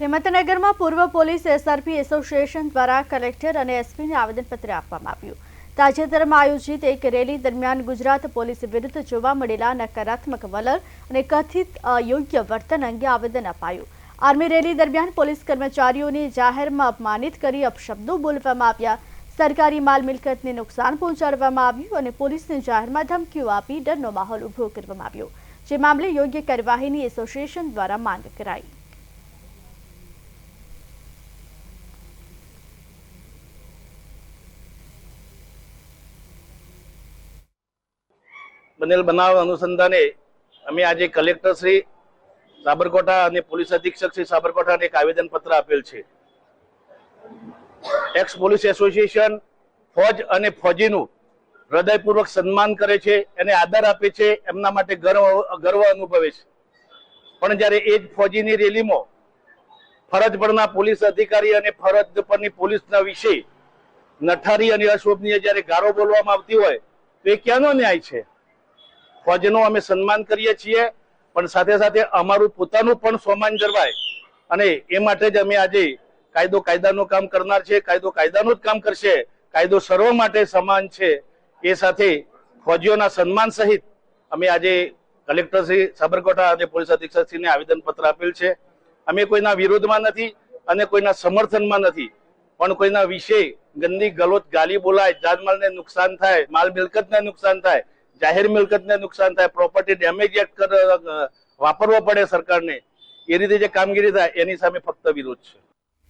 હિંમતનગરમાં પૂર્વ police SRP association દ્વારા collector અને એસપીને આવેદનપત્ર આપવામાં આવ્યું. તાજેતરમાં આયોજિત એક રેલી દરમિયાન ગુજરાત પોલીસ વિરુદ્ધ જોવા મળેલા નકારાત્મક વલણ અને કથિત અયોગ્ય વર્તન અંગે આવેદન અપાયું. આર્મી રેલી દરમિયાન પોલીસ કર્મચારીઓને જાહેરમાં અપમાનિત કરી અપશબ્દો બોલવામાં આવ્યા. સરકારી માલ મિલકતને નુકસાન પહોંચાડવામાં આવ્યું અને પોલીસને જાહેરમાં ધમકીઓ આપી ડરનો માહોલ ઊભો કરવામાં આવ્યો. જે મામલે યોગ્ય કાર્યવાહીની એસોસિએશન દ્વારા માંગ કરાઈ. બનેલ બનાવ અનુસંધાને અમે આજે કલેક્ટર શ્રી સાબરકોઠા અને પોલીસ અધિક્ષક શ્રી સાબરકોઠાને એક આવેદન પત્ર આપેલ છે. એક્સ પોલીસ એસોસિએશન ફોજ અને ફોજીનું હૃદયપૂર્વક સન્માન કરે છે, એને આદર આપે છે, એમના માટે ગર્વ ગર્વ અનુભવે છે. પણ જ્યારે એ જ ફોજીની રેલીમાં ફરજ પરના પોલીસ અધિકારી અને ફરજ પરની પોલીસના વિશે નઠારી અને અશોભનીય જ્યારે ગારો બોલવામાં આવતી હોય, તો એ ક્યાંનો ન્યાય છે? ફોજનું અમે સન્માન કરીએ છીએ, પણ સાથે સાથે અમારું પોતાનું પણ સન્માન જળવાય. અને એ માટે જ અમે આજે કાયદો કાયદાનું કામ કરનાર છે, કાયદો કાયદાનું જ કામ કરશે, કાયદો સર્વ માટે સમાન છે. એ સાથે ફોજીઓના સન્માન સહિત અમે આજે કલેક્ટર શ્રી સાબરકાંઠા અને પોલીસ અધિક્ષક શ્રીને આવેદન પત્ર આપેલ છે. અમે કોઈના વિરોધમાં નથી અને કોઈના સમર્થનમાં નથી. પણ કોઈના વિશે ગંદી ગલોત ગાલી બોલાય જાનમાલને નુકસાન થાય, માલ મિલકતને નુકસાન થાય જાહેર મિલકતને નુકસાન થાય પ્રોપર્ટી ડેમેજ એક્ટ વાપરવો પડે સરકારને. એ રીતે જે કામગીરી થાય, એની સામે ફક્ત વિરોધ છે.